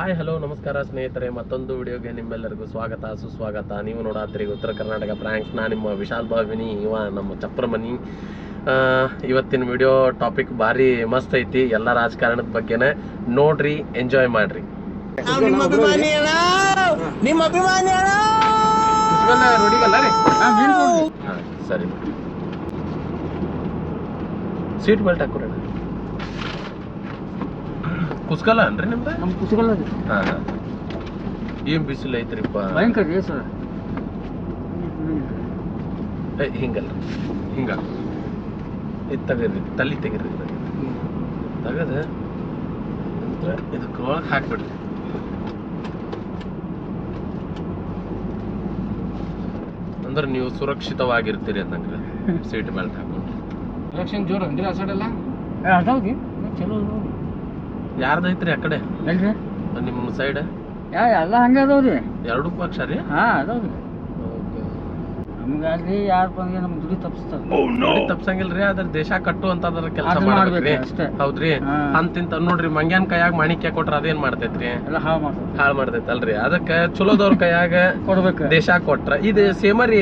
Hi hello ನಮಸ್ಕಾರ ಸ್ನೇಹಿತರೆ ಮತ್ತೊಂದು ವಿಡಿಯೋಗೆ ನಿಮ್ಮೆಲ್ಲರಿಗೂ ಸ್ವಾಗತ ಸುಸ್ವಾಗತ. ನೀವು ನೋಡಾತ್ರಿ ಉತ್ತರ ಕರ್ನಾಟಕ ಫ್ರಾಂಕ್ಸ್ ನಾ ನಿಮ್ಮ ವಿಶಾಲ್ ಭಾವಿನಿ ಇವ ನಮ್ಮ ಚಪ್ರಮನಿ. ಆ, ಇವತ್ತಿನ ವಿಡಿಯೋ ಟಾಪಿಕ್ ಭಾರಿ ಮಸ್ತ್ ಐತಿ ಎಲ್ಲ ರಾಜಕಾರಣದ ಬಗ್ಗೆನೇ ನೋಡ್ರಿ ಎಂಜಾಯ್ ಮಾಡ್ರಿ. ನಾವ್ ನಿಮ್ಮ ಅಭಿಮಾನಿ ಅಣ್ಣ ನಿಮ್ಮ ಅಭಿಮಾನಿ ಅಣ್ಣ ಹಾ, ಸರಿ. ಸೀಟ್ ಬೆಲ್ಟ್ ಹಾಕೋಣ ಕುಸ್ಕಲ್ಲ ಅನ್ರಿ ನಿಮ್ದು? ನಮ್ ಕುಸಿಗಲ್ಲ ಹಾಂ ಹಾ. ಏನ್ ಬಿಸಿಲು ಐತ್ರಿಪ್ಪ? ಭಯಂಕರ ರೀ ಸರ್. ಏ, ಹಿಂಗಲ್ಲ. ಹಿಂಗ. ಇದು ತೆಗೀರಿ ತಲೆ ತೆಗೀರಿ ತೆಗದ. ನಂತರ ಇದಕ್ಕೆ ಒಳಗೆ ಹಾಕ್ಬಿಡ್ರಿ. ಅಂದ್ರೆ ನೀವು ಸುರಕ್ಷಿತವಾಗಿರ್ತೀರಿ ಅಂತಂದ್ರೆ ಸೀಟ್ ಬೆಲ್ಟ್ ಹಾಕೊಂಡು. ಎಲೆಕ್ಷನ್ ಜೋರ್ ಅಂದ್ರೆ ಆ ಸೈಡೆಲ್ಲ ಅದಾವ್ರಿ ಚಲೋ ಯಾರ್ದೈತ್ರಿ ಆ ಕಡೆ? ಎಲ್ರಿ? ನಿಮ್ಮ ಸೈಡ್ ಯಾ ಎಲ್ಲ ಹಂಗೆ ಅದಾವ್ರಿ ಎರಡು ಪಕ್ಷ ರೀ? ಹಾ ಅದಾವ್ರಿ ನಮ್ಗೆ ಅಲ್ರಿ ಯಾರು ಬಂದ್ರೆ ನಮ್ ದುಡಿ ತಪ್ಪಿಸ್ತಾರ ನೋಡಿ ತಪ್ಸಂಗಿಲ್ರಿ ಅದ್ರ ದೇಶ ಕಟ್ಟೋ ಕೆಲಸ ಅದನ್ನ ಮಾಡ್ಬೇಕ್ರಿ. ಮಾಡ್ಬೇಕು ಅಷ್ಟೇ. ಹೌದ್ರಿ. ಅಂತಿಂತ ನೋಡ್ರಿ ಮಂಗ್ಯಾನ್ ಕೈಯಾಗ ಮಾಣಿಕ್ಯ ಕೊಟ್ರ ಅದೇನ್ ಮಾಡ್ತೈತ್ರಿ? ಹಾಳ್ ಹಾಳು ಅಲ್ರಿ ಹಾಳ್ ಮಾಡ್ತೈತಲ್ರಿ. ಅದಕ್ಕ ಚಲೋದವ್ರ ಕೈಯಾಗ ಕೊಡ್ಬೇಕು ದೇಶ ಕೊಟ್ರ. ಇದು ಸೇಮರಿ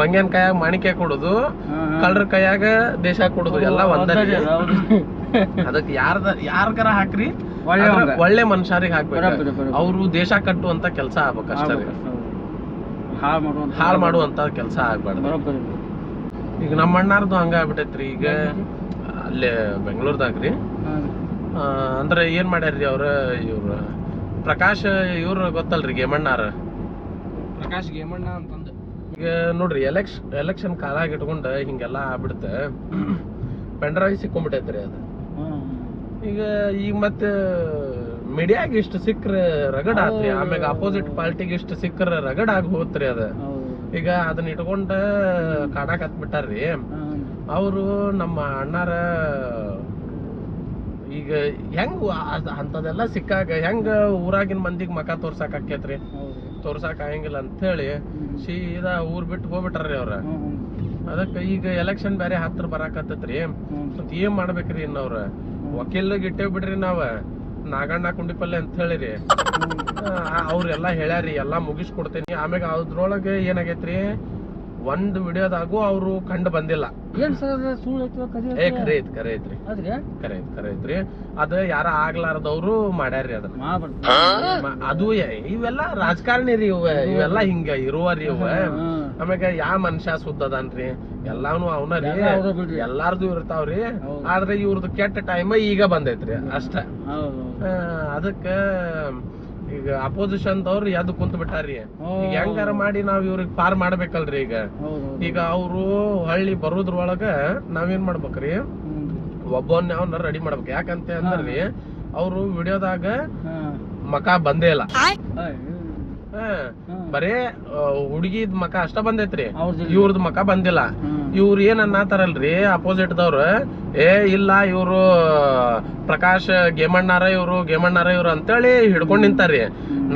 ಮಂಗ್ಯಾನ್ ಕೈಯಾಗ ಮಾಣಿಕ್ಯ ಕೊಡುದು. ಕಳ್ರ ಕೈಯಾಗ ದೇಶ ಕೊಡುದು. ಎಲ್ಲ ಒಂದೇ ರೀ, ಯಾರದ ಯಾರ್ಗಾರ ಹಾಕ್ರಿ? ಒಳ್ಳೆ ಮನುಷ್ಯರಿಗೆ ಹಾಕ್ಬೇಕು. ಅವರು ದೇಶ ಕಟ್ಟುವಂತ ಕೆಲಸ ಆಗ್ಬೇಕು ಅಷ್ಟೇ. ಹಾಳು ಮಾಡುವಂತ ಕೆಲಸ ಆಗ್ಬಾರ್ದು. ಈಗ ನಮ್ಮ ಅಣ್ಣಾರ್ದು ಹಂಗ ಆಗ್ಬಿಟ್ಟೈತ್ರಿ. ಈಗ ಅಲ್ಲೇ ಬೆಂಗಳೂರ್ದಾಗ್ರಿ ಅಂದ್ರೆ ಏನ್ ಮಾಡ್ಯಾರ್ರಿ ಅವ್ರ ಇವ್ರ ಪ್ರಕಾಶ್ ಇವ್ರ ಗೊತ್ತಲ್ರಿ ಗೇಮಣ್ಣಾರ? ಪ್ರಕಾಶ್ ಗೇಮಣ್ಣ ಅಂತಂದು. ಈಗ ನೋಡ್ರಿ ಎಲೆಕ್ಷನ್ ಎಲೆಕ್ಷನ್ ಕಾಲಾಗ ಇಟ್ಕೊಂಡ ಹಿಂಗೆಲ್ಲ ಆಗ್ಬಿಡುತ್ತೆ ಪೆಂಡ್ರೈವ್ ಸಿಕ್ಕೊಂಡ್ಬಿಟ್ಟೈತ್ರಿ ಅದು. ಈಗ ಈಗ ಮತ್ತೆ ಮೀಡಿಯಾಗ ಇಷ್ಟು ಸಿಕ್ಕ್ರೆ ರಗಡ್ ಆತ್ರಿ. ಆಮ್ಯಾಗ ಅಪೋಸಿಟ್ ಪಾರ್ಟಿಗೆ ಇಷ್ಟು ಸಿಕ್ಕ್ರೆ ರಗಡ್ ಆಗಿ ಹೋತ್ರಿ ಅದ. ಈಗ ಅದನ್ನ ಇಟ್ಕೊಂಡ ಕಾಡಾಕ್ ಹತ್ಬಿಟ್ಟಾರ್ರಿ. ಅವರು ನಮ್ಮ ಅಣ್ಣಾರ ಈಗ ಹೆಂಗ್ ಅಂತದೆಲ್ಲ ಸಿಕ್ಕಾಗ ಹೆಂಗ ಊರಾಗಿನ ಮಂದಿಗೆ ಮಕ ತೋರ್ಸಾಕ್ ಆಕೇತ್ರಿ ತೋರ್ಸಾಕ್ ಆಗಂಗಿಲ್ಲ ಅಂತ ಹೇಳಿ ಸೀದಾ ಊರ್ ಬಿಟ್ಟು ಹೋಗ್ಬಿಟ್ಟಾರ್ರಿ ಅವ್ರ. ಅದಕ್ಕ ಈಗ ಎಲೆಕ್ಷನ್ ಬೇರೆ ಹತ್ರ ಬರಾಕತ್ತೈತ್ರಿ. ಮತ್ ಏನ್ ಮಾಡ್ಬೇಕ್ರಿ ಇನ್ನವ್ರ? ವಕೀಲ್ಗೆ ಇಟ್ಟೇವ್ ಬಿಡ್ರಿ ನಾವ. ನಾಗಣ್ಣ ಕುಂಡಿಪಲ್ಲೆ ಅಂತ ಹೇಳಿರಿ. ಅವ್ರೆಲ್ಲಾ ಹೇಳ್ಯಾರಿ ಎಲ್ಲಾ ಮುಗಿಸ್ಕೊಡ್ತೇನಿ. ಆಮ್ಯಾಗ ಅದ್ರೊಳಗೆ ಏನಾಗೈತ್ರಿ? ಒಂದ್ ವಿಡಿಯೋದಾಗೂ ಅವ್ರು ಕಂಡು ಬಂದಿಲ್ಲ. ಐತಿ ಕರಿ ಏ ಖರೆ ಐತ್ ಖರೆ ಐತ್ರಿ ಕರೆ ಐತ್ ಖರೆ ಐತ್ರಿ ಅದ ಯಾರ ಆಗ್ಲಾರ್ದವ್ರು ಮಾಡ್ಯಾರ್ರಿ ಅದನ್ನ. ಅದು ಇವೆಲ್ಲ ರಾಜಕಾರಣಿ ರೀ ಇವ. ಇವೆಲ್ಲ ಹಿಂಗ ಇರುವ ರೀ ಇವ. ಆಮ್ಯಾಗ ಯಾ ಮನುಷ್ಯ ಸುದ್ದದನ್ರಿ? ಎಲ್ಲಾನು ಅವನ ರೀ. ಎಲ್ಲಾರ್ದು ಇರ್ತಾವ್ರಿ ಆದ್ರೆ ಇವ್ರದ್ದು ಕೆಟ್ಟ ಟೈಮ್ ಈಗ ಬಂದೈತ್ರಿ ಅಷ್ಟ. ಅದಕ್ಕ ಈಗ ಅಪೋಸಿಷನ್ ದವ್ರು ಎದ್ದು ಕುಂತ ಬಿಟ್ಟಾರಿ ಈಗ ಹೆಂಗಾರ ಮಾಡಿ ನಾವ್ ಇವ್ರಿಗೆ ಪಾರ್ ಮಾಡ್ಬೇಕಲ್ರಿ ಈಗ. ಈಗ ಅವ್ರು ಹಳ್ಳಿ ಬರೋದ್ರೊಳಗ ನಾವೇನ್ ಮಾಡ್ಬೇಕ್ರಿ? ಒಬ್ಬನ್ ಅವನ್ನ ರೆಡಿ ಮಾಡ್ಬೇಕು. ಯಾಕಂತ ಅಂದ್ರಿ ಅವ್ರು ವಿಡಿಯೋದಾಗ. ಮಕ ಬಂದೇ ಇಲ್ಲ. ಬರೇ ಹುಡುಗಿದ್ ಮಕ ಅಷ್ಟ ಬಂದೈತ್ರಿ. ಇವ್ರದ್ ಮಕ ಬಂದಿಲ್ಲ. ಇವ್ರ ಏನ್ ಅನ್ನತಾರಲ್ರಿ ಅಪೋಸಿಟ್ ದವ್ರ? ಏ ಇಲ್ಲ ಇವ್ರು ಪ್ರಕಾಶ್ ಗೇಮಣ್ಣಾರ ಇವ್ರು ಗೇಮಣ್ಣಾರ ಇವ್ರು ಅಂತೇಳಿ ಹಿಡ್ಕೊಂಡ್ ನಿಂತಾರ್ರಿ.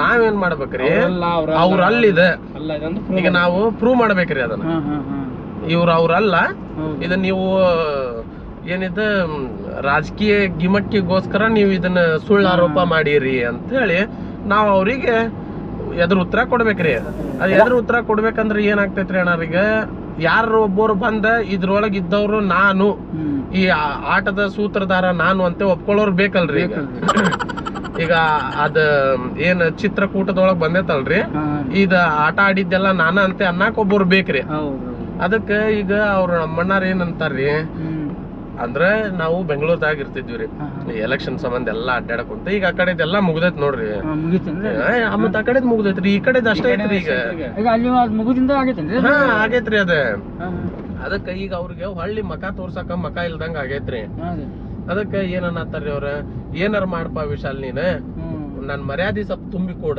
ನಾವೇನ್ ಮಾಡ್ಬೇಕ್ರಿ? ಅವ್ರ ಅಲ್ಲಿದೆ. ಈಗ ನಾವು ಪ್ರೂವ್ ಮಾಡ್ಬೇಕ್ರಿ ಅದನ್ನ. ಇವ್ರ ಅವ್ರಲ್ಲ ಇದ ನೀವು ಏನಿದ ರಾಜಕೀಯ ಗಿಮಟ್ಟಿಗೋಸ್ಕರ ನೀವು ಇದನ್ನ ಸುಳ್ಳು ಆರೋಪ ಮಾಡಿರಿ ಅಂತ ಹೇಳಿ ನಾವು ಅವರಿಗೆ ಎದುರು ಉತ್ತರ ಕೊಡ್ಬೇಕ್ರಿ. ಅದ್ ಎದುರು ಉತ್ತರ ಕೊಡ್ಬೇಕಂದ್ರೆ ಏನಾಗ್ತೈತ್ರಿ ಅಣ್ಣಾರೀಗ ಯಾರು ಒಬ್ಬರು ಬಂದ ಇದ್ರೊಳಗ ಇದ್ದವ್ರು ನಾನು. ಈ ಆಟದ ಸೂತ್ರಧಾರ ನಾನು ಅಂತ ಒಪ್ಕೊಳ್ಳೋರು ಬೇಕಲ್ರಿ ಈಗ. ಈಗ ಅದ ಏನ್ ಚಿತ್ರಕೂಟದೊಳಗ್ ಬಂದೈತಲ್ರಿ. ಇದ ಆಟ ಆಡಿದ್ದೆಲ್ಲ ನಾನ ಅಂತ ಅನ್ನಕ್ ಒಬ್ಬರು ಬೇಕ್ರಿ. ಹೌದು ಅದಕ್ಕ ಈಗ ಅವ್ರ ನಮ್ಮಣ್ಣಾರ್ ಏನಂತಾರ್ರಿ ಹ್ಮ್. ಅಂದ್ರ ನಾವು ಬೆಂಗಳೂರ್ದಾಗ ಇರ್ತಿದ್ವಿ ರೀ. ಎಲೆಕ್ಷನ್ ಸಂಬಂಧ ಎಲ್ಲಾ ಅಡ್ಡಾಡಕುಂತ ಈಗ ಆ ಕಡೆದೆಲ್ಲ ಮುಗ್ದೈತ್ ನೋಡ್ರಿ. ಮತ್ ಆ ಏ, ಮತ್ತ್ ಆ ಕಡೆದ್ ಮುಗ್ದೈತ್ರಿ ಈ ಕಡೆದ್ ಅಷ್ಟೇ ಐತ್ರಿ ಈಗ. ಮುಗುದಿಂದ ಆಗೈತೇನ್ರಿ? ಹಾ ಆಗೈತ್ರಿ ಅದ. ಅದಕ್ಕ ಈಗ ಅವ್ರಿಗೆ ಹೊಳ್ಳಿ ಮಕ ತೋರ್ಸಕ ಮಕ ಇಲ್ದಂಗ ಆಗೈತ್ರಿ. ಅದಕ್ಕೆ ಏನ ಅದಕ್ಕ ಏನನ್ನತ್ತಾರ್ರಿ ಅವ್ರ? ಏನಾರ ಮಾಡಪ್ಪ ವಿಶಾಲ್ ನೀನ್. ನನ್ ಮರ್ಯಾದೆ ಸ್ವಲ್ಪ ತುಂಬಿ ಕೊಡ.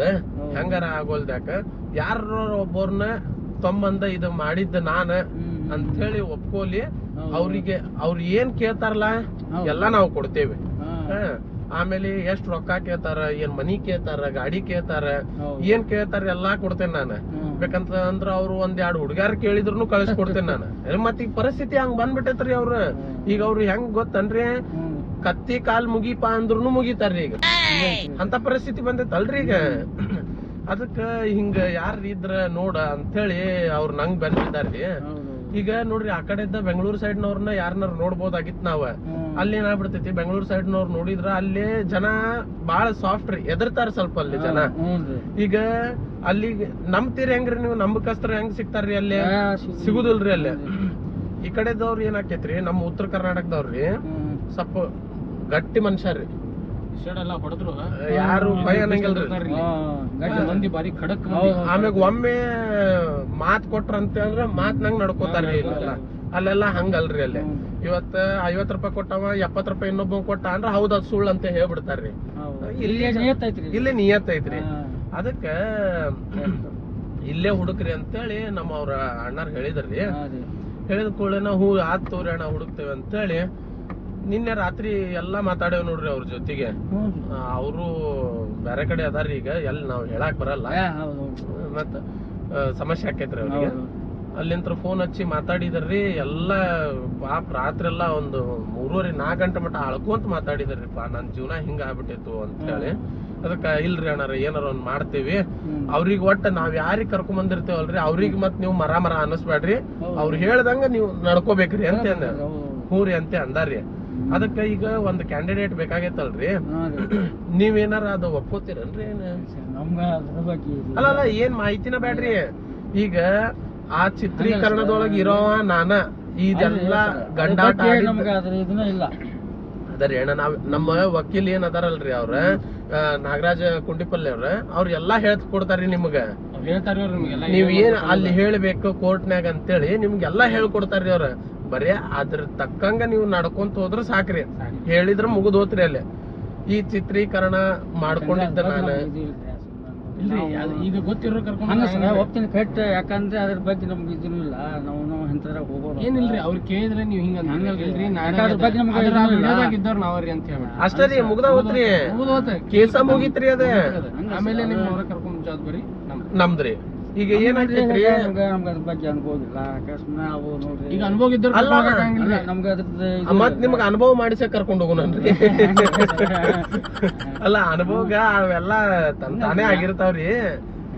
ಹೆಂಗಾರ ಆಗೋಲ್ದಾಕ ಯಾರ ಒಬ್ಬರ್ನ ತೊಂಬಂದ ಇದು ಮಾಡಿದ್ದ ನಾನ. ಅಂತ ಹೇಳಿ ಒಪ್ಕೋಲಿ. ಅವ್ರಿಗೆ ಅವ್ರು ಏನ್ ಕೇಳ್ತಾರಲ್ಲ. ಎಲ್ಲಾ ನಾವು ಕೊಡ್ತೇವೆ. ಆಮೇಲೆ ಎಷ್ಟ್ ರೊಕ್ಕ ಕೇಳ್ತಾರ ಏನ್ ಮನಿ ಕೇಳ್ತಾರ ಗಾಡಿ ಕೇಳ್ತಾರ. ಏನ್ ಕೇಳ್ತಾರ ಎಲ್ಲಾ ಕೊಡ್ತೇನೆ ನಾನು ಬೇಕಂತ ಅಂದ್ರ ಅವ್ರು ಒಂದ್ ಎರಡು ಹುಡುಗ್ಯಾರ ಕೇಳಿದ್ರು ಕಳಿಸ್ಕೊಡ್ತೇನೆ ನಾನು ಮತ್ ಮತ್ತ್ ಈಗ ಪರಿಸ್ಥಿತಿ ಹಂಗ್ ಬಂದ್ಬಿಟ್ಟೈತ್ರಿ ಅವ್ರ ಈಗ ಅವ್ರು ಹೆಂಗ್ ಗೊತ್ತನ್ರಿ. ಕತ್ತಿ ಕಾಲ್ ಮುಗಿಪ ಅಂದ್ರೂ ಮುಗಿತಾರ್ರಿ ಈಗ ಅಂತ ಪರಿಸ್ಥಿತಿ ಬಂದೈತಲ್ರಿ ಈಗ ಅದಕ್ಕ ಹಿಂಗ ಯಾರ ಇದ್ರ ನೋಡ ಅಂತೇಳಿ ಅವ್ರು ನಂಗ್ ಬಂದಿದ್ದಾರ್ರಿ. ಈಗ ನೋಡ್ರಿ ಆ ಕಡೆ ಇದ್ದ ಬೆಂಗಳೂರು ಸೈಡ್ನವ್ರನ್ನ ಯಾರನ್ನಾರ ನೋಡ್ಬೋದಾಗಿತ್ ನಾವ. ಅಲ್ಲಿ ಏನಾಗ್ಬಿಡ್ತೈತಿ ಬೆಂಗಳೂರು ಸೈಡ್ನವ್ರು ನೋಡಿದ್ರ ಅಲ್ಲಿ ಜನ ಬಾಳ ಸಾಫ್ಟ್ ರೀ ಎದರ್ತಾರ ಸ್ವಲ್ಪ ಅಲ್ಲಿ ಜನ. ಈಗ ಅಲ್ಲಿ ನಂಬ್ತೀರಿ ಹೆಂಗ್ರಿ ನೀವು ನಂಬಕಸ್ತ್ರ ಹೆಂಗ್ ಸಿಗ್ತಾರ್ರಿ ಅಲ್ಲಿ. ಸಿಗುದಿಲ್ರಿ ಅಲ್ಲಿ ಈ ಕಡೆದವ್ರು ಏನಾಕೈತ್ರಿ ನಮ್ಮ ಉತ್ತರ ಕರ್ನಾಟಕದವ್ರಿ. ಸ್ವಲ್ಪ ಗಟ್ಟಿ ಮನುಷ್ಯರಿ ಎಲ್ಲ ಹೊಡೆದ್ರು ಯಾರು ಭಯ ಅನ್ನಂಗಿಲ್ರಿ ಹಾ, ಗಟ್ಟಿ ಮಂದಿ ಬಾರಿ ಖಡಕ್ ಹೌದು. ಆಮ್ಯಾಗ ಒಮ್ಮೆ ಮಾತ್ ಕೊಟ್ರ ಅಂತ ಹೇಳಿದ್ರೆ ಮಾತ್ ನಂಗ್ ನಡ್ಕೋತಾರ್ರಿ ಇಲ್ಲೆಲ್ಲ. ಅಲ್ಲೆಲ್ಲ ಹಂಗಲ್ರಿ ಅಲ್ಲಿ. ಇವತ್ತ ಐವತ್ ರೂಪಾಯಿ ಕೊಟ್ಟವ ಎಪ್ಪತ್ ರೂಪಾಯಿ ಇನ್ನೊಬ್ಬ ಕೊಟ್ಟ ಅಂದ್ರ ಹೌದ್ ಅದ್ ಸುಳ್ಳು ಅಂತ ಹೇಳ್ಬಿಡ್ತಾರ್ರಿ. ಇಲ್ಲಿ ನಿಯತ್ ಐತ್ರಿ ಅದಕ್ಕ ಇಲ್ಲೇ ಹುಡುಕ್ರಿ ಅಂತೇಳಿ ನಮ್ಮ ಅವ್ರ ಅಣ್ಣಾರ್ ಹೇಳಿದ್ರಿ. ಹೇಳಿದ ಕೂಡಲೇ ಹೂ ಆತ್ ತೋರಿ ಅಣ್ಣ ಹುಡುಕ್ತೇವೆ ಅಂತೇಳಿ ನಿನ್ನೆ ರಾತ್ರಿ ಎಲ್ಲಾ ಮಾತಾಡೇವ್ ನೋಡ್ರಿ ಅವ್ರ ಜೊತೆಗೆ. ಅವರು ಬೇರೆ ಕಡೆ ಅದಾರ್ರಿ ಈಗ. ಎಲ್ಲಿ ನಾವ್ ಹೇಳಾಕ್ ಬರಲ್ಲ. ಮತ್ತ ಸಮಸ್ಯೆ ಆಕೈತ್ರಿ ಅವ್ರಿಗೆ. ಅಲ್ಲಿಂತ್ರ ಫೋನ್ ಹಚ್ಚಿ ಮಾತಾಡಿದ್ರಿ ಎಲ್ಲ ಪಾಪ ರಾತ್ರಿ ಎಲ್ಲ ಒಂದು ಮೂರುವರೆ ನಾಲ್ಕು ಗಂಟೆ ಮಟ್ಟ ಅಳ್ಕೊಂತ ಮಾತಾಡಿದ್ರಿ ಪಾ ನನ್ ಜೀವನ ಹಿಂಗ ಆಗ್ಬಿಟ್ಟಿತ್ತು ಅಂತ ಹೇಳಿ ಅದಕ್ಕ ಇಲ್ರಿ ಅಣ್ಣಾರ ಏನಾರ ಒಂದ್ ಮಾಡ್ತೀವಿ. ಅವ್ರಿಗೆ ಒಟ್ಟ ನಾವ್ ಯಾರಿಗ್ ಕರ್ಕೊಂಡ್ ಬಂದಿರ್ತೇವಲ್ರಿ ಅವ್ರಿಗೆ ಮತ್ ನೀವು ಮರ ಮರ ಅನ್ನಿಸ್ಬೇಡ್ರಿ. ಅವ್ರು ಹೇಳ್ದಂಗ ನೀವು ನಡ್ಕೋಬೇಕ್ರಿ ಅಂತ ಅಂದ. ಹ್ಞೂ ರೀ ಅಂತ ಅಂದಾರ್ರಿ ಅದಕ್ಕ ಈಗ ಒಂದ್ ಕ್ಯಾಂಡಿಡೇಟ್ ಬೇಕಾಗೈತಲ್ರಿ ನೀವ್ ಏನಾರ ನೀವೇನಾರ ಅದು ಒಪ್ಕೋತೀರನ್ರಿ ಅಲ್ಲ ಅಲ್ಲ ಏನ್ ಮಾಹಿತಿನ ಬ್ಯಾಡ್ರಿ? ಈಗ ಆ ಚಿತ್ರೀಕರಣದೊಳಗ ಇರೋ ನಾನ ಇದೆಲ್ಲ ಗಂಡಾಟ ಇದನ್ನ ಇಲ್ಲ. ಅದರಿ ಅಣ್ಣ ನಾವ್ ನಮ್ಮ ವಕೀಲ್ ಏನ್ ಅದಾರಲ್ರಿ ಅವ್ರ? ನಾಗರಾಜ ಕುಂಡಿಪಲ್ಲಿ ಅವ್ರ? ಅವ್ರ ಎಲ್ಲಾ ಹೇಳ್ತ ಕೊಡ್ತಾರ್ರಿ ನಿಮ್ಗ. ನೀವ್ ಏನ್ ಅಲ್ಲಿ ಹೇಳ್ಬೇಕು ಕೋರ್ಟ್ನ್ಯಾಗ ಅಂತೇಳಿ ನಿಮ್ಗೆಲ್ಲಾ ಹೇಳ್ಕೊಡ್ತಾರ್ರಿ ಅವ್ರ. ಬರೇ ಅದ್ರ ತಕ್ಕಂಗ ನೀವು ನಡ್ಕೊಂತ ಹೋದ್ರ ಸಾಕ್ರಿ. ಹೇಳಿದ್ರ ಮುಗಿದ್ ಹೋತ್ರಿ ಅಲ್ಲಿ. ಈ ಚಿತ್ರೀಕರಣ ಮಾಡ್ಕೊಂಡಿದ್ದ ನಾನು. ಈಗ ಗೊತ್ತಿರೋ ಕರ್ಕೊಂಡು ಹೋಗ್ತೀನಿ ಸರ್ ಯಾಕಂದ್ರೆ ಅದ್ರ ಬಗ್ಗೆ ನಮ್ಗೆ ಇದೂ ಇಲ್ಲ. ನಾವು ನಾವು ಇಂಥದ್ರಾಗ ಹೋಗೋದು ಏನಿಲ್ರಿ ಅವ್ರು ಕೇಳಿದ್ರೆ ನೀವು ಹಿಂಗ ಹಂಗಲ್ರಿ. ಅದ್ರ ಬಗ್ಗೆ ನಮ್ಗೆ ಇದ್ದವ್ರು ನಾವ್ರಿ ಅಂತ ಹೇಳಿ ಅಷ್ಟೇ ರೀ ಮುಗ್ದ ಹೋತ್ರಿ ಕೇಸ ಮುಗಿತ್ರಿ ಅದ. ಆಮೇಲೆ ನಿಮ್ಮ ಅವ್ರ ಕರ್ಕೊಂಡ್ ಜವಾಬ್ದಾರಿ ನಮ್ದು. ನಮ್ದ್ರಿ. ಈಗ ಏನಾಗ್ತೈತ್ರಿ ನಮ್ಗೆ ನಮ್ಗೆ ಅದ್ರ ಬಗ್ಗೆ ಅನುಭವ ಇಲ್ಲ ಅಕಸ್ಮಾತ್ ಅವು ನೋಡ್ರಿ ಈಗ ಅನುಭವ ಇದ್ದವ್ರು ಅಲ್ಲ. ಅಲ್ಲ, ನಮ್ಗೆ ಅದ್ರದ್ದು ಇದು ಮತ್. ನಿಮ್ಗ ಅನುಭವ ಮಾಡಿಸ ಕರ್ಕೊಂಡು ಹೋಗೋಣನ್ರಿ ಅಲ್ಲ ಅನುಭವಗ ಅವೆಲ್ಲ ತನ್ ತಾನೇ ಆಗಿರ್ತಾವ್ರಿ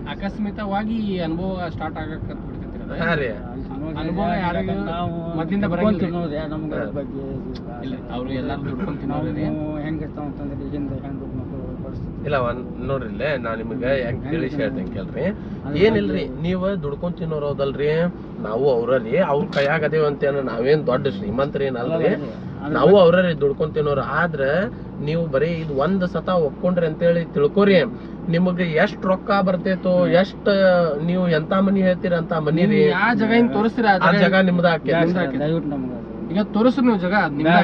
ಅಕಸ್ಮಿತವಾಗಿ ಈ ಅನುಭವ ಸ್ಟಾರ್ಟ್ ಆಗಕ್ ಬಿಡ್ತೈತ್ರಿ ಅದು. ಹಾ ರೀ ಅಲ್ಲಿ ಅನುಭವ ಯಾರಿಗೂ ನಾವು ಮೊದ್ಲಿಂದ ದುಡ್ಕೊಂತೀವಿ ಬರಂಗಿಲ್ರಿ. ನೋಡ್ರಿ ನಮ್ಗೆ ಅದ್ರ ಬಗ್ಗೆ ಇಲ್ಲ ಇಲ್ಲ. ಅವ್ರು ಎಲ್ಲಾರು ದುಡ್ಕೊಂಡ್ ನಾವು ತಿನ್ನೋರಿ ಹೆಂಗಿರ್ತಾವ ಅಂತಂದ್ರೆ ಹಿಂದೆ ಪರಿಸ್ಥಿತಿ ಇಲ್ಲ ಒಂದ್ ನೋಡ್ರಿ ಇಲ್ಲೇ ನಾ ನಿಮ್ಗ ಹೆಂಗ್ ತಿಳಿಸಿ ಹೇಳ್ತೇನೆ ಕೇಳ್ರಿ. ಏನಿಲ್ರಿ ನೀವು ದುಡ್ಕೊಂಡ್ ತಿನ್ನೋರ್ ಹೌದಲ್ರಿ? ನಾವು ಅವ್ರಲ್ಲಿ ಅವ್ರ ಕೈಯಾಗ ಅಂತೇನ ನಾವೇನ್ ದೊಡ್ಡ ಶ್ರೀಮಂತರಿ ಏನಲ್ರಿ ನಾವು ಅವ್ರಲ್ಲಿ ದುಡ್ಕೊಂಡ್ ತಿನ್ನೋರು ಆದ್ರ ನೀವು ಬರೀ ಇದು ಒಂದ್ ಸತ ಒಪ್ಕೊಂಡ್ರಿ ಅಂತೇಳಿ ತಿಳ್ಕೊರಿ. ನಿಮಗೆ ಎಷ್ಟ್ ರೊಕ್ಕ ಬರ್ತೇತೋ ಎಷ್ಟ್ ನೀವು ಎಂತ ಮನಿ ಹೇಳ್ತೀರ ಅಂತ ಮನಿ ರೀ ಆ ಜಾಗ ಹಿಂಗ್ ತೋರಿಸ್ತೀರ? ಆ ಜಗ ನಿಮ್ದ ಈಗ ತೋರಿಸ್ರಿ ನೀವು ಜಾಗ ನಿಮ್ದ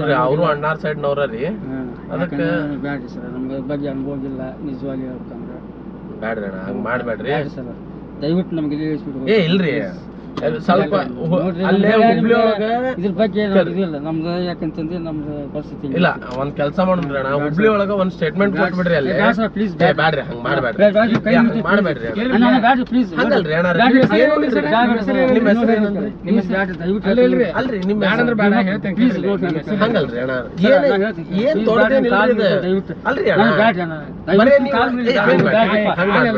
ಈಗ ಅವರು ಅಣ್ಣಾರ್ ಸೈಡ್ ನವ್ರ ರೀ. ಅದಕ್ಕೆ- ಬ್ಯಾಡ್ರಿ ಸರ್ ನಮ್ಗೆ ಬಗ್ಗೆ ಅನುಭವ ಇಲ್ಲ ನಿಜವಾಗಿ ಹೇಳ್ಬೇಕಂದ್ರೆ. ಬ್ಯಾಡ್ರಿ ಅಣ್ಣ ಹಂಗ್ ಮಾಡ್ಬೇಡ್ರಿ. ಬ್ಯಾಡ್ರಿ ಸರ್. ದಯವಿಟ್ಟು ನಮ್ಗೆ ಇಲ್ಲಿ ಇಳಿಸ್ಬಿಟ್ಟು ಏ ಇಲ್ರಿ. ಸ್ವಲ್ಪ ಅಲ್ಲೇ ಹುಬ್ಳಿ ಒಳಗ ಇದ್ರ ಬಗ್ಗೆ ಇಲ್ಲ ನಮ್ದು ಯಾಕಂತಂದ್ರೆ ನಮ್ದು ಪರಿಸ್ಥಿತಿ ಇಲ್ಲ ಒಂದ್ ಕೆಲಸ ಮಾಡೋಣ್ರಿ ಅಣ್ಣ ಹುಬ್ಳಿ ಒಳಗ ಒಂದ್ ಸ್ಟೇಟ್ಮೆಂಟ್ ಕೊಟ್ಬಿಡ್ರಿ ಅಲ್ಲಿ ಪ್ಲೀಸ್ ಬ್ಯಾಡ್ರಿ ಹಂಗ್ ಮಾಡ್ಬೇಡ್ರಿ ಮಾಡ್ಬೇಡ್ರಿ ಹಂಗಲ್ರಿ ಅಣ್ಣ ಅಲ್ರಿ ನಿಮ್ಮ ಬ್ಯಾಡ ಅಂದ್ರೆ ಹೆಸರು- ಬ್ಯಾಡ ಹೇಳ್ತೇನೆ ಹಂಗಲ್ರಿ ಅಣ್ಣ ಏನ್ ದಯವಿಟ್ಟು. ಅಲ್ರಿ ಅಣ್ಣ. ಬರೇ ನೀವು-.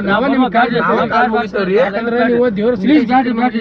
ನಾವ ಕಾಲ್ ಬ್ಯಾಡ್ರಿ, ಮುಗಿತೇವ್ರಿ. ಯಾಕಂದ್ರೆ ನೀವು ದೇವ್ರ ಪ್ಲೀಸ್ ಬ್ಯಾಡ್ರಿ, ಬ್ಯಾಡ್ರಿ,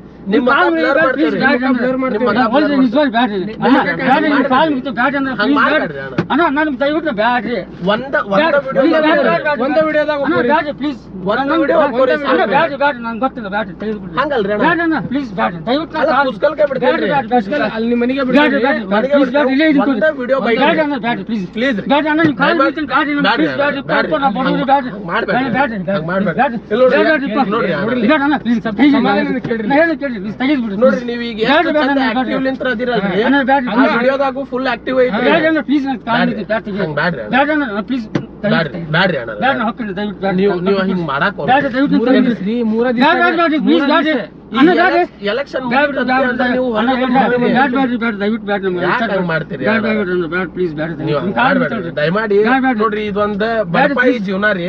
ನಿಮ್ಮ ಅಣ್ಣ, ನನಗೆ ದಯವಿಟ್ಟು ಬ್ಯಾಡ್ರಿ ಒಂದ ಬ್ಯಾಡ್. ಒಂದೇ ವಿಡಿಯೋದಾಗ ಬ್ಯಾಡ್ರಿ, please. ಒಂದ್ ವಿಡಿಯೋ ಬ್ಯಾಡ್, ಒಬ್ಬರು ಅಣ್ಣ, ಬ್ಯಾಡ್ರಿ, ಬ್ಯಾಡ್ರಿ, ನಂಗೆ ಗೊತ್ತಿಲ್ಲ ಬ್ಯಾಡ್ರಿ. ಹಂಗಲ್ರಿ ಅಣ್ಣ, ಬ್ಯಾಡ್ರಿ. ದಯವಿಟ್ಟು ಬಿಡ್ತೀನಿ. ಅಲ್ಲಿ ನಿಮ್ಮ ಮನೆಗೆ ಬ್ಯಾಡ್ರಿ, ಬಿಡ್ರಿ ಬ್ಯಾಡ್ರಿ, please ಬ್ಯಾಡ್ರಿ, ಇಲ್ಲೇ ಇದ್ದು ಒಂದೇ ವಿಡಿಯೋ ಬೈ ಬ್ಯಾಡ್ರಿ ಅಣ್ಣ, ಬ್ಯಾಡ್ರಿ, please. ಪ್ಲೀಸ್ ಬ್ಯಾಡ್ರಿ ಅಣ್ಣ, ನಿಮ್ ಕಾಲ್ ಬ್ಯಾಡ್ರಿ, ಮುಗಿತೀನಿ, ಬ್ಯಾಡ್ರಿ, ನಮ್ಗೆ ಬ್ಯಾಡ್ರಿ, please ಬ್ಯಾಡ್ರಿ, ಬ್ಯಾಡ್ರಿ, ಪಾಪ, ನಾವು ಬಡವ್ರು, ಬ್ಯಾಡ್ರಿ. ಮಾಡ್ಬೇಡ್ರಿ. ಬ್ಯಾಡ್ರಿ, ಬ್ಯಾಡ್ರಿ, ಹಂಗ್ ಮಾಡ್ಬೇಡ್ರಿ. ಬ್ಯಾಡ್ರಿ. ಇಲ್ಲಿ ನೋಡ್ರಿ, ಬ್ಯಾಡ್ರಿ, ನೋಡ್ರಿ, ಬ್ಯಾಡ್ರಿ ಅಣ್ಣ, please, please, ಕೇಳ್ರಿ. ನಾ ಹೇಳೋದ್ ಕೇಳ್ರಿ. ತೆಗಿದ್ಬಿಡ್ರಿ ನೋಡ್ರಿ ನೀವ್ ಈಗ. ಲಿಂತ್ರ ಅದಿರಲ್ರಿ ಅಣ್ಣ, ಆ ಫುಲ್ ಆಕ್ಟಿವ್ ಐತ್ರಿ ಬ್ಯಾಡ್ರಿ ಪ್ಲೀಸ್ ಕಾಲ್ ಬ್ಯಾಡ್ರಿ. ತೆಗಿ. ಹಂಗ್ ಬ್ಯಾಡ್ರಿ ಅಣ್ಣ. ಬ್ಯಾಡ್ರಿ ಅಂದ್ರೆ ಪ್ಲೀಸ್ ಬ್ಯಾಡ್ರಿ ಬ್ಯಾಡ್ರಿ ಅಣ್ಣ ಬ್ಯಾಡ್ ನಾ ಹೊಕ್ಕೇನಿ, ದಯವಿಟ್ಟು ಬ್ಯಾಡ್ ನೀವು ನೀವು ಹಿಂಗ್ ಮಾಡಕ್ ಬ್ಯಾಡ್ರಿ, ದಯವಿಟ್ಟು ಮೂರ ತೆಗಿದ್ರಿ. ದಿವ್ಸ ರೀ ಮೂರ ದಿವ್ಸ ಬ್ಯಾಡ್ ಬ್ಯಾಡ್ ಬ್ಯಾಡ್ರಿ, please ಬ್ಯಾಡ್ರಿ. ಅಣ್ಣ, ಬ್ಯಾಡ್ರಿ. ಎಲೆಕ್ಷನ್ ನೀವು ಬ್ಯಾಡ್ರಿ, ಯಾಕ್. ದಯಮಾಡಿ. ನೋಡ್ರಿ ಇದೊಂದ್ ಬಡಪಾಯಿ. ಜೀವನ ರೀ.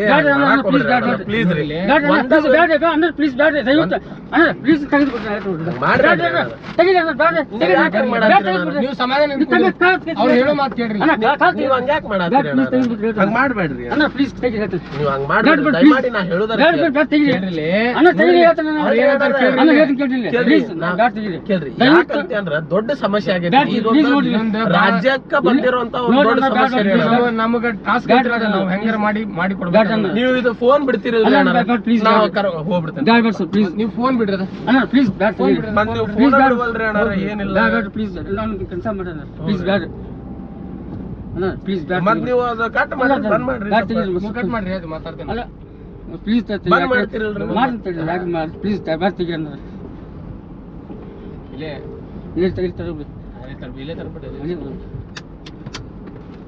ಪ್ಲೀಸ್ ರೀ ಪ್ಲೀಸ್ ಬ್ಯಾಡ್ ದಯವಿಟ್ಟು ಪ್ಲೀಸ್ ನೀವ್ ಯಾಕ್ ಸಮಾಧಾನ. ಅವ್ರು ಹೇಳೋ ಮಾತು ಕೇಳ್ರಿ ನೀವ್ please ತೆಗೀರಿ. ಹಂಗ್ ಮಾಡ್ಬೇಡ್ರಿ ಪ್ಲೀಸ್. ನೀವ್ ಹಂಗ್ ಮಾಡ್ಬೇಡ್ರಿ ದಯಮಾಡಿ. ನಾ ಹೇಳುದಾರ ಅಣ್ಣ ತೆಗೀರಿ ಹೇಳ್ತೀನಿ ಯಾಕಂತ ಅಂದ್ರ ದೊಡ್ಡ ಸಮಸ್ಯೆ ಆಗಿದೆ ರಾಜ್ಯಕ್ಕೆ ಬಂದಿರುವಂತ ಒಂದು ದೊಡ್ಡ ಸಮಸ್ಯೆ. ನಮಗ ಟಾಸ್ಕ್ ಕೊಟ್ಟಿರೋದು ನಾವು ಹೆಂಗಾರ ಮಾಡಿ ಮಾಡಿ ಕೊಡ್ಬೇಕು ನೀವು ಇದು ಫೋನ್ ನಾವು ಹೋಗ್ಬಿಡ್ತೇನೆ. ಬ್ಯಾಡ್ ಪ್ಲೀಸ್ ನೀವು ಫೋನ್ ಬಿಡ್ರಿ. ಅಣ್ಣ ಪ್ಲೀಸ್ ಬ್ಯಾಟ್ ತೆಗೀರಿ. ಮತ್ತ್ ನೀವು ಫೋನ್ ಬ್ಯಾಡ್. ಬಿಡವಲ್ರಿ ಅಣ್ಣ ಏನಿಲ್ಲ. ಪ್ಲೀಸ್ ನಾನು ಕೆಲಸ ಮಾಡೋಣ ಪ್ಲೀಸ್ ಬ್ಯಾಡ್ ಅಣ್ಣ ಪ್ಲೀಸ್ ಬ್ಯಾಡ್ ಮತ್ ನೀವು ಅದು ಕಟ್ ಮಾಡಿ ಬಂದ್ ಮಾಡ್ರಿ. ಕಟ್ ಮಾಡ್ರಿ ಅದು ಮಾತಾಡ್ತೇನೆ. ಅಲ್ಲ ಪ್ಲೀಸ್ ಬಂದ್ ಮಾಡ್ತೀರಲ್ರಿ? ಮಾಡ್ತೀನಿ ಯಾಕೆ ಮಾಡಿ ಪ್ಲೀಸ್ ತೆಗೀರಿ ಅಂದ್ರೆ ಇಲ್ಲೇ ಇಲ್ಲೇ ತೆಗಿತಾರೆ ಬಿಡಿ. ಇಲ್ಲೇ ತರ್ಬಿ- ಇಲ್ಲೇ ತರ್ಬಿಡಿ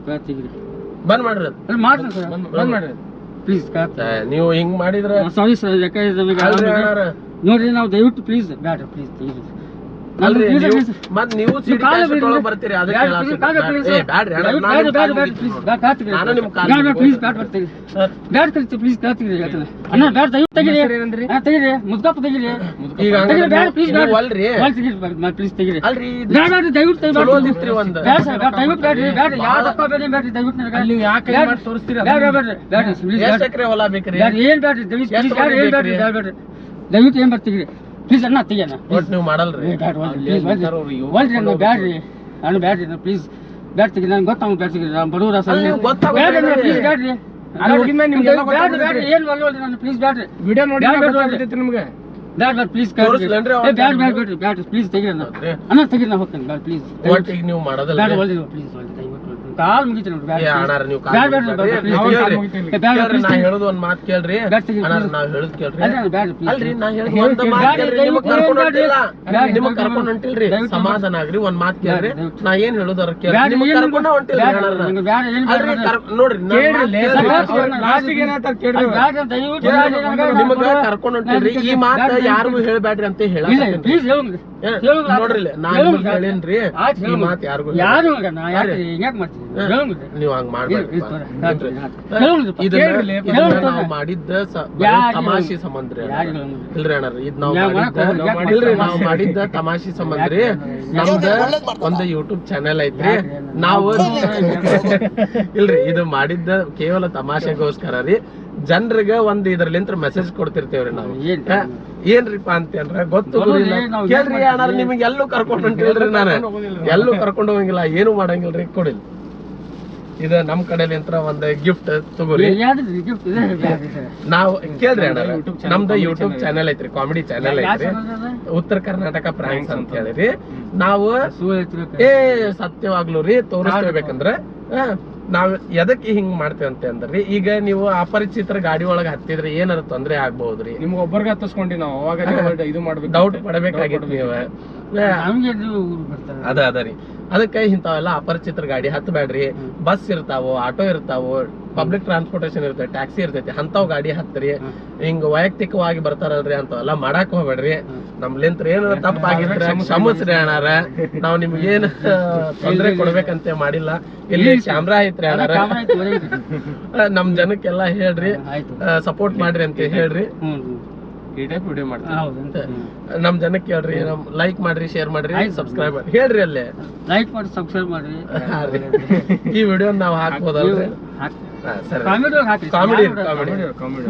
ಬ್ಯಾಡ್ ತೆಗೀರಿ ಬಂದ್ ಮಾಡ್ರಿ ಅದು. ಅಲ್ಲಿ ಮಾಡ್ತೀನಿ ಸರ್. ಬಂದ್ ಬಂದ್ ಮಾಡ್ರಿ ಪ್ಲೀಸ್ ನೀವು ಹಿಂಗ್ ಮಾಡಿದ್ರ ಸಾರಿ ಸರ್ ಯಾಕೆ ನಮಗೆ ಅಲ್ರಿ ಅಣ್ಣಾರ. ನೋಡ್ರಿ ನಾವು ದಯವಿಟ್ಟು ಪ್ಲೀಸ್ ಬ್ಯಾಡ್ರಿ ಪ್ಲೀಸ್ ತೆಗೀರಿ ಮತ್ ನೀವು ಬರ್ತೀರಿ ದಯವಿಟ್ಟು ಏನ್ ಬ್ಯಾಡ್ರಿ, ಪ್ಲೀಸ್ ಅಣ್ಣ ತೆಗಿಯಣ್ಣ ಒಟ್ ನೀವು ಮಾಡಲ್ರಿ. ಒಲ್ರಿ, ಬ್ಯಾಡ್ರಿ ಅಣ್ಣ ಬ್ಯಾಡ್ರಿ. ಪ್ಲೀಸ್ ಬ್ಯಾಟ್ ತೆಗಿ ನಂಗೆ ಗೊತ್ತಾಗ ತೆಗಿ ನಾನು ಬಡವರ. ಪ್ಲೀಸ್ ಬ್ಯಾಡ್ರಿ ಪ್ಲೀಸ್ ಬ್ಯಾಡ್ರಿ. ವಿಡಿಯೋ ನೋಡಿ ನಿಮ್ಗೆ. Bad bad please bad bad ಬ್ಯಾಡ್ರಿ? ಪ್ಲೀಸ್ ತೆಗಿ ಅಣ್ಣ? ತೆಗಿ. ನಾ ಹೋಗ್ತೇನೆ ಬ್ಯಾಡ್ ಪ್ಲೀಸ್ ನೀವು ಮಾಡೋದಲ್ಲ ಬ್ಯಾಡ ಪ್ಲೀಸ್ ಕಾಲ್ ಮುಗಿತೀನಿ ನೋಡ್ರಿ ಕೇಳ್ರಿ. ನಾ. ಹೇಳೋದು ಒಂದ್ ಮಾತ್ ಕೇಳ್ರಿ. ನಾವ್ ಹೇಳುದ್ ಕೇಳ್ರಿ ಅಲ್ರಿ ನಾ ಹೇಳುದು ಒಂದ್ ಕೇಳ್ರಿ. ಮಾತ್ ಕೇಳ್ರಿ ನಿಮಗ್ ಕರ್ಕೊಂಡ್ ಹೊಂಟಿಲ್ಲ ನಿಮಗ್ ಕರ್ಕೊಂಡ್ ಹೊಂಟಿಲ್ರಿ ಸಮಾಧಾನ ಆಗ್ರಿ ಒಂದ್ ಮಾತ್ ಕೇಳ್ರಿ. ನಾ ಏನ್ ಹೇಳುದಾರ ಕೇಳ್ರಿ ಬ್ಯಾಡ, ನಿಮಗ್ ಕರ್ಕೊಂಡ ಅಲ್ರಿ ನೋಡ್ರಿ ಕೇಳ್ರಿ, ಕೇಳ್ರಿ. ಅವ್ರು ಕೇಳ್ರಿ ನಿಮಗ ಕರ್ಕೊಂಡ್ ಹೊಂಟಿಲ್ರಿ ಈ ಮಾತ ಯಾರಿಗೂ ಹೇಳ್ಬ್ಯಾಡ್ರಿ ಅಂತ ಹೇಳ ನೋಡ್ರಿ ನಾ ಹೇಳೇನ್ರಿ ಈ ಮಾತ್ ಯಾರಿಗೂ ಯಾರು ಮಾಡ್ತೀನಿ. ನೀವ್ ಹಂಗ ನಾವ್ ಮಾಡಿದ್ದ ತಮಾಷೆ ಸಂಬಂಧ? ಇಲ್ರಿ ಅಣ್ಣ ಇದ್ ನಾವ್ ಮಾಡಿದ್ದ? ನಾವ್ ತಮಾಷೆ ಸಂಬಂಧ ರೀ ನಮ್ದ ಒಂದ್ ಯೂಟ್ಯೂಬ್ ಚಾನೆಲ್ ಐತ್ರಿ ನಾವು ಇಲ್ರಿ ಇದು ಮಾಡಿದ್ದ ಕೇವಲ ತಮಾಷೆಗೋಸ್ಕರ ರೀ ಜನರಿಗ ಒಂದ್ ಇದ್ರಲಿಂತ ಮೆಸೇಜ್ ಕೊಡ್ತಿರ್ತೇವ್ರಿ ನಾವು? ಏನ್ರಿಪ್ಪ ಅಂತಂದ್ರ ಗೊತ್ತು. ಕೇಳ್ರಿ ಅಣ್ಣ ನಿಮಗೆ ಎಲ್ಲೂ ಕರ್ಕೊಂಡ್ ಹೊಂಟಿಲ್ರಿ ನಾನು ಎಲ್ಲೂ ಕರ್ಕೊಂಡು ಹೋಗಂಗಿಲ್ಲ ಏನು ಮಾಡಂಗಿಲ್ರಿ ಕೊಡಿಲ್ ಇದು ನಮ್ ಕಡೆಲಿಂತ್ರ ಒಂದ್ ಗಿಫ್ಟ್ ತಗೋರಿ. ನಾವು ಕೇಳ್ರಿ ಅಣ್ಣ ನಮ್ದು ಯೂಟ್ಯೂಬ್ ಚಾನೆಲ್ ಐತ್ರಿ ಕಾಮಿಡಿ ಚಾನೆಲ್ ಐತ್ರಿ. ಉತ್ತರ ಕರ್ನಾಟಕ ಪ್ರಾಂಕ್ಸ್ ಅಂತ ಹೇಳಿರಿ. ನಾವು. ಏ ಸತ್ಯವಾಗ್ಲು ರೀ ತೋರಿಸ್ಬೇಕಂದ್ರ ನಾವ್ ಎದಕ್ ಹಿಂಗ್ ಮಾಡ್ತೇವೆ ಅಂತ ಅಂದ್ರಿ ಈಗ ನೀವು ಅಪರಿಚಿತರ ಗಾಡಿ ಒಳಗ ಹತ್ತಿದ್ರೆ ಏನಾರ ತೊಂದ್ರೆ ಆಗ್ಬಹುದ್ರಿ? ನಿಮ್ಗೆ ಒಬ್ಬರಿಗೆ ಹತ್ತಿಸ್ಕೊಂಡಿ ನಾವು ಅವಾಗ ಇದು ಮಾಡ್ಬೇಕು. ಡೌಟ್ ಪಡಬೇಕಾಗಿತ್ತು ನೀವು. ಅದ ಅದ ರೀ. ಅದಕ್ಕೆ ಇಂಥವೆಲ್ಲ ಅಪರಿಚಿತ್ರ ಗಾಡಿ ಹತ್ತಬೇಡ್ರಿ ಬಸ್ ಇರ್ತಾವು ಆಟೋ ಇರ್ತಾವು ಪಬ್ಲಿಕ್ ಟ್ರಾನ್ಸ್ಪೋರ್ಟೇಷನ್ ಇರ್ತೈತಿ ಟ್ಯಾಕ್ಸಿ ಇರ್ತೈತಿ ಅಂತವ್ ಗಾಡಿ ಹತ್ತರಿ ಹಿಂಗ್ ವೈಯಕ್ತಿಕವಾಗಿ ಬರ್ತಾರಲ್ರಿ ಅಂತವೆಲ್ಲ ಮಾಡಾಕ್ ಹೋಗ್ಬೇಡ್ರಿ. ನಮ್ಲಿಂತ ಏನು ತಪ್ಪಾಗಿದ್ರೆ ಕ್ಷಮಿಸ್ರಿ ಅಣ್ಣಾರ. ನಾವ್ ನಿಮ್ಗೆ ಏನ್ ತೊಂದರೆ ಕೊಡ್ಬೇಕಂತ ಮಾಡಿಲ್ಲ. ಇಲ್ಲಿ ಕ್ಯಾಮ್ರಾ ಐತ್ರಿ ಅಣ್ಣಾರ. ನಮ್ ಜನಕ್ಕೆಲ್ಲ ಹೇಳ್ರಿ. ಸಪೋರ್ಟ್ ಮಾಡ್ರಿ ಅಂತ ಹೇಳ್ರಿ. ಟೈಪ್ ವಿಡಿಯೋ ಮಾಡ್ತೀವಿ. ನಮ್ ಜನಕ್ಕೆ ಹೇಳ್ರಿ ನಮ್ ಲೈಕ್ ಮಾಡ್ರಿ ಶೇರ್ ಮಾಡ್ರಿ. ಸಬ್ಸ್ಕ್ರೈಬ್ ಮಾಡ್ರಿ. ಹೇಳ್ರಿ ಅಲ್ಲೇ. ಲೈಕ್ ಮಾಡಿ ಸಬ್ಸ್ಕ್ರೈಬ್ ಮಾಡ್ರಿ. ಈ ವಿಡಿಯೋ ನಾವ್ ಹಾಕ್ಬೋದಲ್ರಿ? ಕಾಮಿಡಿ ಕಾಮಿಡಿ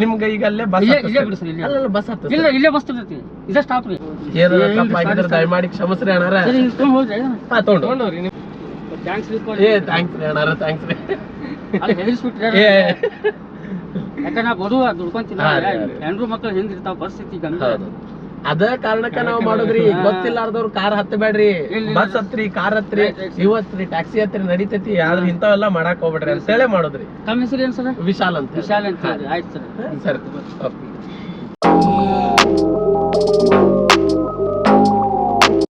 ನಿಮ್ಗೆ ಈಗ ಅಲ್ಲೇ ಬಸ್ ಇಲ್ಲೇ ಇಲ್ಲೇ ಬಿಡಿ ಸರ್ ಇಲ್ಲೇ. ಅಲ್ಲ ಬಸ್ ಇಲ್ಲ ಇಲ್ಲೇ ಬಸ್ ಇರ್ತೈತಿ ಇದೇ ಸ್ಟಾಪ್ ರೀ. ಏನಾರ ಏನ್ ತಪ್ಪಾಗಿದ್ರೆ ಸಾರಿ, ದಯಮಾಡಿ ಕ್ಷಮಿಸ್ರಿ ಅಣ್ಣಾರ. ಸರಿ ಹಿಂಗ್ ತೊಗೊಂಡ್ ಹೋಗ್ರಿ ತಗೊಂಡು ಥ್ಯಾಂಕ್ಸ್ ಏ ಥ್ಯಾಂಕ್ಸ್ ರೀ ಅಣ್ಣಾರ ಥ್ಯಾಂಕ್ಸ್ ರೀ. ಅಲ್ಲಿ ಹೆದರ್ಸ್ಬಿಟ್ರೆ ಏ. ಯಾಕಂದ್ರೆ ನಾವು ಬರುವ ದುಡ್ಕೊಂತಿಲ್ಲ. ಹೆಣ್ರು ಮಕ್ಳು ಹೆಂಗಿರ್ತಾವ ಪರಿಸ್ಥಿತಿ ಗಂಗ ಅದ ಕಾರಣಕ್ಕ ನಾವ್ ಮಾಡೋದ್ರಿ. ಗೊತ್ತಿಲ್ಲಾರ್ದವ್ರು ಕಾರ್ ಹತ್ತಬೇಡ್ರಿ. ಬಸ್ ಹತ್ರಿ ಕಾರ್ ಹತ್ರಿ. ಇವತ್ರಿ ಟ್ಯಾಕ್ಸಿ ಹತ್ರಿ ನಡಿತೈತಿ. ಆದ್ರೆ ಇಂಥವೆಲ್ಲ ಮಾಡಾಕ್ ಹೋಗ್ಬೇಡ್ರಿ ಅಂತೇಳಿ ಮಾಡೋದ್ರಿ. ತಮ್ಮ ಹೆಸರು ಏನ್ ಸರ್? ವಿಶಾಲ್ ಅಂತ ಹೇಳಿ. ವಿಶಾಲ್ ಅಂತ ಹೇಳಿ. ಆಯ್ತು ಸರ್. ಸರಿ ಓಕೆ.